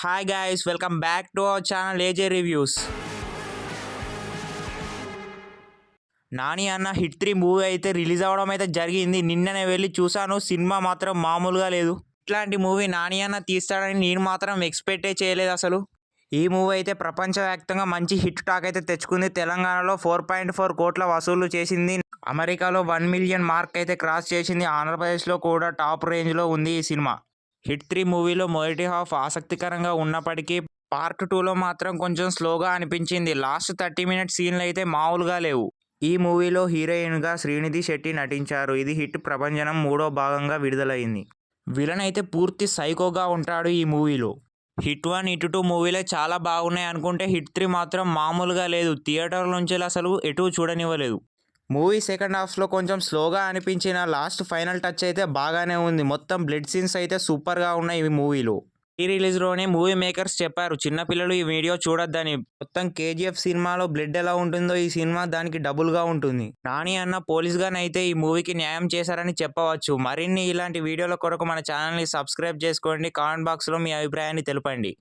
Hi guys welcome back to our channel AJ reviews Nani అన్న hit three movie అయితే release అవ్వడం అయితే జరిగింది. నిన్ననే వెళ్ళి చూశాను. సినిమా మాత్రం మామూలుగా లేదు. ఇట్లాంటి మూవీ నాని అన్న తీస్తాడని నేను మాత్రం ఎక్స్పెక్టే చేయలేదు అసలు. ఈ మూవీ అయితే ప్రపంచవ్యాప్తంగా మంచి హిట్ టాక్ అయితే తెచ్చుకుంది. తెలంగాణలో ఫోర్ పాయింట్ ఫోర్ కోట్ల వసూలు చేసింది. అమెరికాలో వన్ మిలియన్ మార్క్ అయితే క్రాస్ చేసింది. ఆంధ్రప్రదేశ్లో కూడా టాప్ రేంజ్లో ఉంది ఈ సినిమా. హిట్ త్రీ మూవీలో మొదటి హాఫ్ ఆసక్తికరంగా ఉన్నప్పటికీ పార్ట్ టూలో మాత్రం కొంచెం స్లోగా అనిపించింది. లాస్ట్ థర్టీ మినిట్స్ సీన్లు అయితే మామూలుగా లేవు. ఈ మూవీలో హీరోయిన్గా శ్రీనిధి శెట్టి నటించారు. ఇది హిట్ ప్రభంజనం మూడో భాగంగా విడుదలైంది. విలన్ అయితే పూర్తి సైకోగా ఉంటాడు ఈ మూవీలో. హిట్ వన్ హిట్ టూ మూవీలే చాలా బాగున్నాయి అనుకుంటే హిట్ త్రీ మాత్రం మామూలుగా లేదు. థియేటర్ నుంచి అసలు ఎటు చూడనివ్వలేదు. మూవీ సెకండ్ హాఫ్లో కొంచెం స్లోగా అనిపించిన లాస్ట్ ఫైనల్ టచ్ అయితే బాగానే ఉంది. మొత్తం బ్లడ్ సీన్స్ అయితే సూపర్గా ఉన్నాయి ఈ మూవీలో. ఈ రిలీజ్లోనే మూవీ మేకర్స్ చెప్పారు చిన్నపిల్లలు ఈ వీడియో చూడొద్దని. మొత్తం కేజీఎఫ్ సినిమాలో బ్లడ్ ఎలా ఉంటుందో ఈ సినిమా దానికి డబుల్గా ఉంటుంది. నాని అన్న పోలీస్గానైతే ఈ మూవీకి న్యాయం చేశారని చెప్పవచ్చు. మరిన్ని ఇలాంటి వీడియోల కొరకు మన ఛానల్ని సబ్స్క్రైబ్ చేసుకోండి. కామెంట్ బాక్స్లో మీ అభిప్రాయాన్ని తెలపండి.